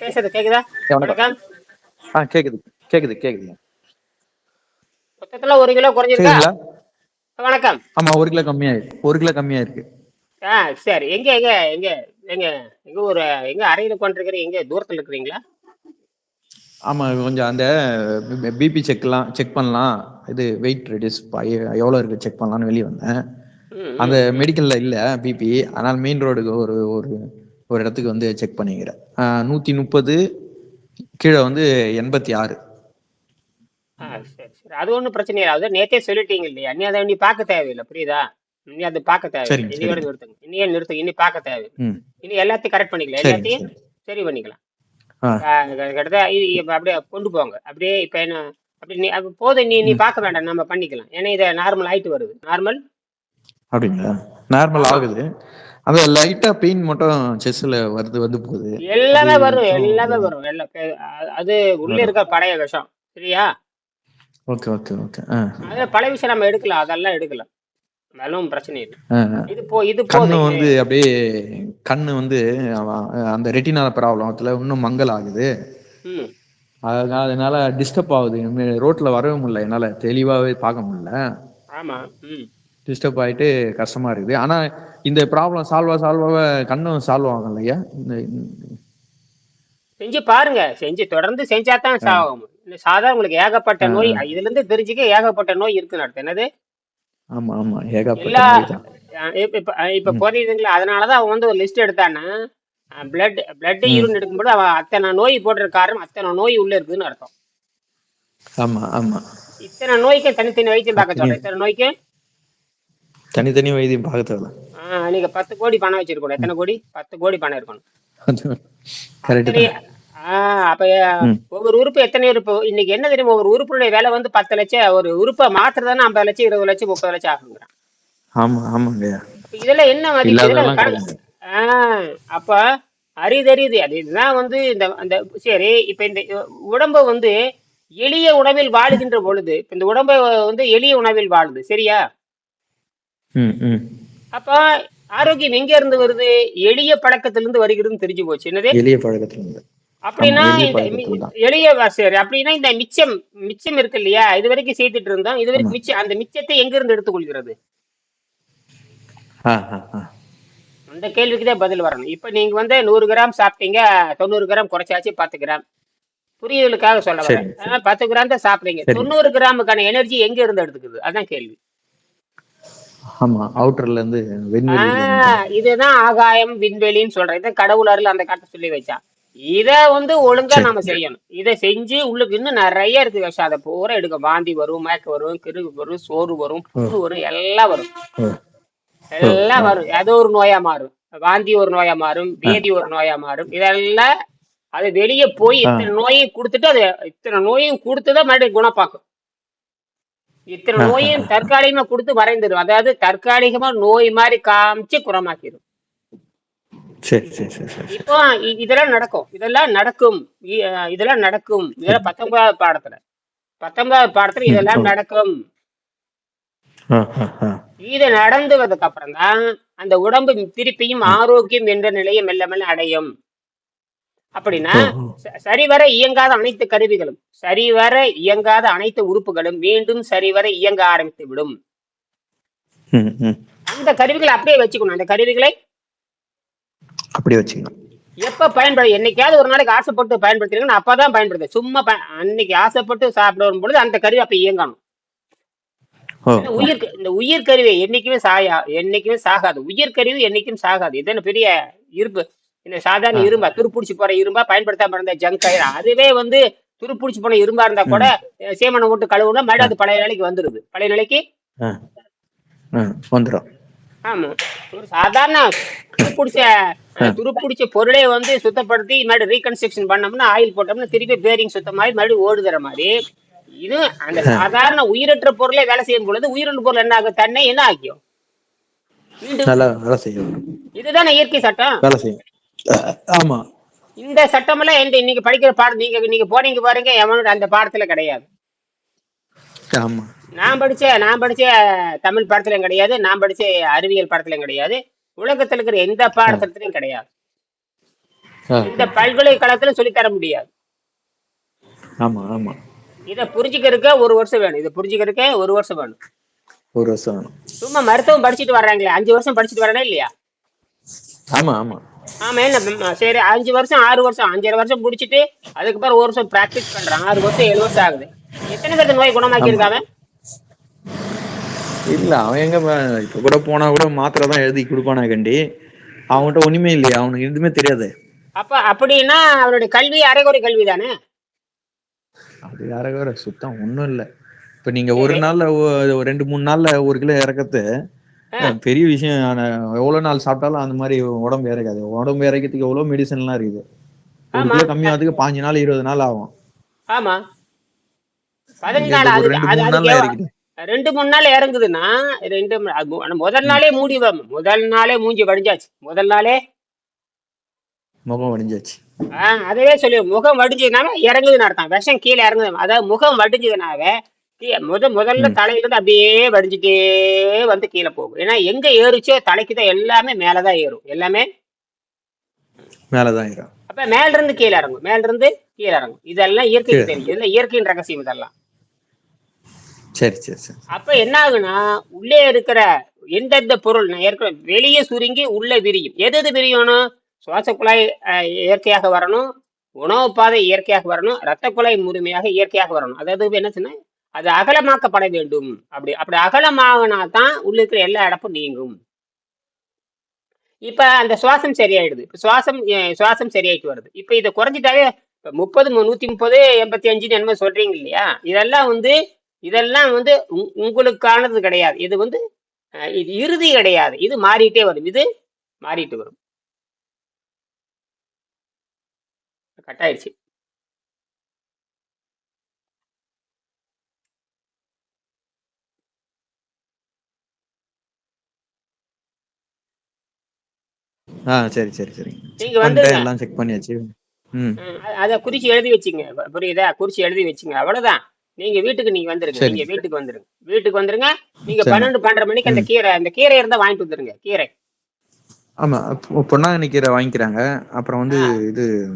பேசுறது கேக்குதா? வணக்கம். ஆ கேக்குது கேக்குது மொத்தத்துல ஒரு கிலோ குறைஞ்சிருக்கா? வணக்கம். ஆமா ஒரு கிலோ கம்மியா இருக்கு ஒரு கிலோ கம்மியா இருக்கு ஆ சரி. எங்க எங்க எங்க எங்க எங்க ஒரு எங்க அறையில கொண்டிருக்கிறீங்க எங்க தூரத்துல இருக்கிறீங்களா? ஆமா கொஞ்சம் அந்த பிபி செக்லாம் செக் பண்ணலாம். இது வெயிட் ரெடியூஸ் எவ்வளவு இருக்கு செக் பண்ணலாம்னு வெளியே வந்தேன். அந்த மெடிக்கல்ல இல்ல பிபி அதனால மெயின் ரோடுக்கு ஒரு ஒரு ஒரு இடத்துக்கு வந்து செக் பண்ணிக்கிறேன். நூத்தி முப்பது கீழே வந்து எண்பத்தி ஆறு. ஆ சரி சரி. அது ஒண்ணும் பிரச்சனை இல்லை. அது நேத்தே சொல்லிட்டீங்க இல்லையா? நீ அதை நீ பார்க்க தேவையில்லை. புரியுதா? நீ அதை பார்க்க தேவையில்லை. இன்னையோட. நிறுத்துங்க. இன்னையே நிறுத்துங்க இனி பார்க்க தேவை இனி எல்லாத்தையும் கரெக்ட் பண்ணிக்கலாம். எல்லாத்தையும் சரி பண்ணிக்கலாம். கிட்டத்தட்ட அப்படியே கொண்டு போங்க. அப்படியே இப்ப என்ன அப்படி நீ போதும். நீ நீ பார்க்க வேண்டாம். நம்ம பண்ணிக்கலாம். ஏன்னா இதை நார்மல் ஆயிட்டு வருது. நார்மல் அப்படிங்களா? நார்மல் ஆகுது. அந்த லைட்டா பெயின் மட்டும் செஸ்ல வருது வந்து போகுது. எல்லாமே வரும் எல்லாமே வரும். அது உள்ள இருக்க பழைய விஷம். சரியா? ஓகே ஓகே ஓகே அது பழைய விஷயம் நம்ம எடுக்கலாம் அதெல்லாம் எடுக்கலாம். அதெல்லாம் பிரச்சனை இல்லை. இது போ இது கண்ணு வந்து அப்படியே கண்ணு வந்து அவன் அந்த ரெட்டினா ப்ராப்ளத்துல இன்னும் மங்கல் ஆகுது. அதனால டிஸ்டர்ப் ஆகுது. ரோட்ல வரவே முடியல. என்னால தெளிவாவே பார்க்க முடியல. ஆமா ம். டிஸ்டர்ப் ஆயிட்டு கஷ்டமா இருக்குது. ஆனா இந்த ப்ராப்ளம் சால்வ் சால்வ் கண்ணும் சால்வ் ஆகும் இல்லையா? இந்த செஞ்சு பாருங்க. செஞ்சு தொடர்ந்து செஞ்சா தான் சாகும் இந்த சாதா உங்களுக்கு ஏகப்பட்ட நோய். இதுல இருந்து தெரிஞ்சுக்க ஏகப்பட்ட நோய் இருக்குன்னு அர்த்தம் என்னது? ஆமா ஆமா. ஏகப்பட்ட இப்ப இப்ப புரியுதுங்களா அதனாலதான் அவன் வந்து ஒரு லிஸ்ட் எடுத்தான்னா பிளட் பிளட் யூரின் எடுக்கும்போது அவன் அத்தனை நோய் போடுற காரணம் அத்தனை நோய் உள்ள இருக்குன்னு அர்த்தம். ஆமா ஆமா. இத்தனை நோய்க்கு தனித்தனி வைத்தியம் பார்க்க சொல்றேன். இத்தனை நோய்க்கு தனித்தனி வைத்தியம் பார்க்க ஆஹ் நீங்க பத்து கோடி பணம் வச்சிருக்கணும். எத்தனை கோடி? பத்து கோடி பணம் இருக்கணும். அப்ப ஒவ்வொரு உறுப்பு எத்தனை உறுப்பு இன்னைக்கு என்ன தெரியுமா? ஒரு உறுப்புடைய விலை வந்து பத்து லட்சம் ஒரு உறுப்பை மாத்துறதுன்னா ஐம்பது லட்சம் இருபது லட்சம் முப்பது லட்சம் ஆகுங்கிறான் ஆமா ஆமாங்க. இதெல்லாம் என்ன ஆஹ் அப்ப அரிதறிது அது இதுதான் வந்து இந்த அந்த சரி இப்ப இந்த உடம்பை வந்து எளிய உணவில் வாழுகின்ற பொழுது இந்த உடம்பை வந்து எளிய உணவில் வாழுது சரியா? அப்ப ஆரோக்கியம் எங்க இருந்து வருது? எளிய பழக்கத்திலிருந்து வருகிறதுன்னு தெரிஞ்சு போச்சு. என்னது? எளிய பழக்கத்துல இருந்து ஆமா அப்படின்னா எளிய இந்த சரி. அப்படின்னா இந்த மிச்சம் மிச்சம் இருக்கு இல்லையா? இது வரைக்கும் சேர்த்துட்டு இருந்தோம். இது வரைக்கும் மிச்சம் அந்த மிச்சத்தை எங்க இருந்து எடுத்துக்கொள்கிறது? அந்த கேள்விக்கு தான் பதில் வரணும். இப்ப நீங்க வந்து நூறு கிராம் சாப்பிட்டீங்க தொண்ணூறு கிராம் குறைச்சாச்சு பத்து கிராம். புரியுதலுக்காக சொல்ல வரேன். பத்து கிராம் தான் சாப்பிடுறீங்க. தொண்ணூறு கிராமுக்கான எனர்ஜி எங்க இருந்து எடுத்துக்குது? அதான் கேள்வி. ஆமா அவுட்டர்ல இருந்து ஆஹ் இதுதான் ஆகாயம் விண்வெளின்னு சொல்றேன். இதை கடவுள் அருள் அந்த காட்ட சொல்லி வச்சான். இத வந்து ஒழுங்கா சரி. நாம செய்யணும். இதை செஞ்சு உள்ளுக்கு இன்னும் நிறைய இருக்கு விஷயம் அதை பூரா எடுக்க வாந்தி வரும் மயக்க வரும் கிருகு வரும் சோறு வரும் புழு வரும் எல்லாம் வரும். எல்லாம் வரும். ஏதோ ஒரு நோயா மாறும். வாந்தி ஒரு நோயா மாறும். பேதி ஒரு நோயா மாறும். இதெல்லாம் அது வெளியே போய் இத்தனை நோயையும் கொடுத்துட்டு அது இத்தனை நோயையும் கொடுத்துதான் மறுபடியும் குணப்பாக்கும் இத்தனை ஆ. தற்காலிகமா கொடுத்து மறைந்துடும். அதாவது தற்காலிகமா நோய் மாதிரி காமிச்சு குணமாக்கிடும். சரி இப்போ இதெல்லாம் நடக்கும். இதெல்லாம் நடக்கும். இதெல்லாம் நடக்கும். இதெல்லாம் பத்தொன்பதாவது பாடத்துல. பத்தொன்பதாவது பாடத்துல இதெல்லாம் நடக்கும். இது நடந்ததுக்கு அப்புறம் தான் அந்த உடம்பு திருப்பியும் ஆரோக்கியம் என்ற நிலையை மெல்ல மெல்ல அடையும். அப்படின்னா சரிவர இயங்காத அனைத்து கருவிகளும் சரிவர இயங்காத அனைத்து உறுப்புகளும் மீண்டும் சரிவர இயங்க ஆரம்பித்து விடும். அந்த கருவிகளை அப்படியே வச்சுக்கணும். அந்த கருவிகளை அப்படியே வச்சுக்கலாம் எப்ப பயன்படு என்னைக்காவது ஒரு நாளைக்கு ஆசைப்பட்டு பயன்படுத்துறீங்கன்னா அப்பதான் பயன்படுத்து சும்மா அன்னைக்கு ஆசைப்பட்டு சாப்பிட வரும் பொழுது அந்த கருவி அப்ப இயங்கணும். உயிர் இந்த உயிர் கருவி என்னைக்குமே சாயா என்னைக்குமே சாகாது. உயிர் கருவி என்னைக்கும் சாகாது. இது என்ன பெரிய இரும்பு இந்த சாதாரண இரும்பா துருப்பிடிச்சு போற இரும்பா பயன்படுத்தாம இருந்த ஜங்க் ஆயிரும். அதுவே வந்து துருப்பிடிச்சு போன இரும்பா இருந்தா கூட சேமனை விட்டு கழுவுனா மறுபடியும் அது பழைய நிலைக்கு வந்துருது. பழைய நிலைக்கு? வந்துடும் ஆமா. ஒரு சாதாரண துருப்பிடிச்ச துருப்பிடிச்ச பொருளை வந்து சுத்தப்படுத்தி மறுபடியும் ரீகன்ஸ்ட்ரக்ஷன் பண்ணோம்னா ஆயில் போட்டோம்னா திருப்பி பேரிங் சுத்தமாகி மறுபடியும் ஓடுகிற மாதிரி. இது அந்த சாதாரண உயிரற்ற பொருளை வேலை செய்யும் பொழுது உயிரிழந்த பொருள் என்ன ஆகும்? தன்னை என்ன செய்யும். இதுதானே இயற்கை சட்டம்? வேலை செய்யும். ஆமா. இந்த சட்டமெல்லாம் எந்த இன்னைக்கு படிக்கிற பாடம் நீங்க நீங்க போனீங்க பாருங்க எவனோட அந்த பாடத்துல கிடையாது. ஆமா. நான் படிச்ச நான் படிச்ச தமிழ் பாடத்திலும் கிடையாது நான் படிச்ச அறிவியல் பாடத்திலும் கிடையாது. உலகத்துல இருக்கிற எந்த ஆ பாடத்திலையும் கிடையாது இந்த பல்கலைக்கழகத்துல சொல்லித் தர முடியாது. ஆமா ஆமா. இதை புரிஞ்சுக்கிறதுக்கு ஒரு வருஷம் வேணும். இதை புரிஞ்சுக்கிறதுக்கு ஒரு வருஷம் வேணும். ஒரு வருஷம் வேணும். சும்மா மருத்துவம் படிச்சுட்டு வர்றாங்களே அஞ்சு வருஷம் படிச்சுட்டு வர்றானே இல்லையா? ஆமா ஆமா. ஆமா என்ன ம், சரி அஞ்சு வருஷம் ஆறு வருஷம் அஞ்சரை வருஷம் முடிச்சிட்டு அதுக்கப்புறம் ஒரு வருஷம் பிராக்டிஸ் பண்றான். ஆறு வருஷம் ஏழு வருஷம் ஆகுது. எத்தனை பேருக்கு நோய் குணமாக்கி இருக்காங்க இல்ல அவன் எங்க இப்ப கூட போனா கூட மாத்திரை தான் எழுதி கொடுப்பானா கண்டி. அவன்கிட்ட ஒண்ணுமே இல்லையா அவனுக்கு எதுவுமே தெரியாது. அப்ப அப்படின்னா அவனுடைய கல்வி அரைகுறை கல்வி தானே அது யார சுத்தம் ஒண்ணும் இல்ல. இப்ப நீங்க ஒரு நாள்ல ரெண்டு மூணு நாள்ல ஒரு கிலோ இறக்கத்து பெரிய விஷயம் ஆனா, எவ்வளவு நாள் சாப்பிட்டாலும் அந்த மாதிரி உடம்பு இறக்காது. உடம்பு இறக்கிறதுக்கு எவ்வளவு மெடிசன் எல்லாம் இருக்குது. ஒரு ஆமா. கிலோ கம்மியாகிறதுக்கு பாஞ்சு நாள் இருபது நாள் ஆகும். ஆமா. பதினஞ்சு நாள் ரெண்டு மூணு நாள் இறங்குதுன்னா ரெண்டு முதல் நாளே மூடி முதல் நாளே மூஞ்சி வடிஞ்சாச்சு. முதல் நாளே முகம் வடிஞ்சாச்சு. ஆஹ் அதவே சொல்லி முகம் வடிஞ்சதுனால இறங்குதுன்னு அர்த்தம். விஷம் கீழே இறங்குது. அதாவது முகம் வடிஞ்சதுனால கீ- முத முதல்ல ம். தலையில இருந்து அப்படியே வடிஞ்சிட்டே வந்து கீழே போகும். ஏன்னா எங்க ஏறுச்சோ தலைக்கு தான் எல்லாமே மேலதான் ஏறும். எல்லாமே மேலதான் இரும் அப்ப மேல இருந்து கீழே இறங்கும். மேல இருந்து கீழே இறங்கும். இதெல்லாம் இயற்கைக்கு கீழே. தெரியும். இயற்கையின் ரகசியம் இதெல்லாம். சரி சரி சரி. அப்ப என்ன ஆகுனா உள்ளே இருக்கிற எந்தெந்த பொருள் நான் ஏற்கனவே வெளியே சுருங்கி உள்ள விரியும். எது எது விரியணும்? சுவாச குழாய் இயற்கையாக வரணும். உணவு பாதை இயற்கையாக வரணும். ரத்த குழாய் முழுமையாக இயற்கையாக வரணும். அதாவது என்ன சொன்னா அது அகலமாக்கப்பட வேண்டும். அப்படி அப்படி அகலமாகனா தான் உள்ள இருக்கிற எல்லா அடப்பும் நீங்கும். இப்ப அந்த சுவாசம் சரியாயிடுது. சுவாசம் சுவாசம் சரியாயிட்டு வருது. இப்ப இதை குறைஞ்சிட்டாவே இப்ப முப்பது நூத்தி முப்பது எண்பத்தி அஞ்சுன்னு என்னமோ சொல்றீங்க இல்லையா? இதெல்லாம் வந்து இதெல்லாம் வந்து உங்- உங்களுக்கானது கிடையாது. இது வந்து இது இறுதி கிடையாது. இது மாறிட்டே வரும். இது மாறிட்டு வரும். கட்டாயிடுச்சு ஆ சரி சரி சரி. நீங்க வந்துருங்க எல்லாம் செக் பண்ணியாச்சு. ம். அத குறிச்சு எழுதி வச்சுங்க. புரியுதா? குறிச்சு எழுதி வச்சுங்க. அவ்வளவுதான். நீங்க வீட்டுக்கு நீங்க வந்துருங்க. நீங்க வீட்டுக்கு வந்துருங்க. வீட்டுக்கு வந்துருங்க. நீங்க. பன்னெண்டு பன்னெண்டரை மணிக்கு அந்த கீரை அந்த கீரை இருந்தா வாங்கிட்டு வந்துருங்க. கீரை. ஆமா பொன்னாங்கண்ணி கீரை வாங்கிக்கிறாங்க. அப்புறம் வந்து இது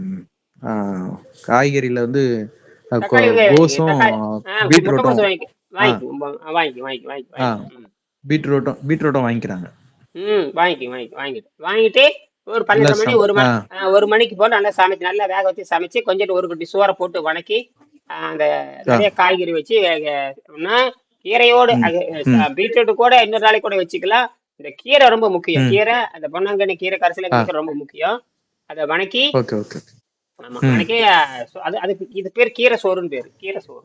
காய்கறியில வந்து அ, கொ- தக்காளி வெங்காயம் வாங்கி, கோஸும் தக்காளி- ஆ, பீட்ரூட்டும். முட்டைக்கோஸ் வாங்கி வாங்கி வாங்கி வாங்கி வாங்கி ஆ. வாங்கி ம். பீட்ரூட்டும் பீட்ரூட்டும் வாங்கிக்கிறாங்க. ம் வாங்கி வாங்கி வாங்கிட்டு வாங்கிட்டு ஒரு பன்னெண்டு மணி ஒரு மணி ஒரு மணிக்கு போல நல்லா சமைச்சு நல்லா வேக வச்சு சமைச்சு கொஞ்சம் ஒரு குட்டி சோறை போட்டு வணக்கி அந்த நிறைய காய்கறி வச்சு வேக- கீரையோடு. பீட்ரூட் கூட இன்னொரு நாளைக்கு கூட வச்சுக்கலாம் இந்த கீரை ரொம்ப முக்கியம். கீரை அந்த பொன்னாங்கண்ணி கீரை கரிசல ரொம்ப முக்கியம் அதை வணக்கி ஆமா. வணக்கி அது அது இது பேர் கீரை சோறுன்னு பேரு கீரை சோறு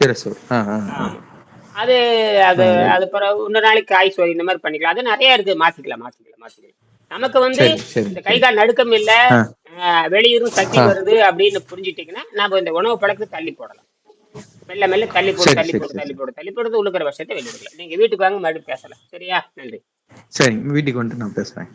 கீரை சோறு. ஆமா. அது அது அது பிறகு இன்னொரு நாளைக்கு காய் சோறு இந்த மாதிரி பண்ணிக்கலாம். அது நிறைய இருக்கு. மாத்திக்கலாம் மாத்திக்கலாம் மாத்திக்கலாம். நமக்கு வந்து இந்த கை கால் நடுக்கம் இல்ல. வெளியிருந்து சக்தி. வருது அப்படின்னு புரிஞ்சுட்டீங்கன்னா நாம இந்த உணவு பழக்கத்தை தள்ளி போடலாம். மெல்ல மெல்ல தள்ளி போடு தள்ளி போடு. தள்ளி போடு தள்ளி போடுறது உள்ளுக்கிற விஷயத்தை வெளியிடலாம். நீங்க வீட்டுக்கு வாங்க மறுபடியும் பேசலாம். சரியா? நன்றி. சரி வீட்டுக்கு வந்துட்டு நான் பேசுறேன்.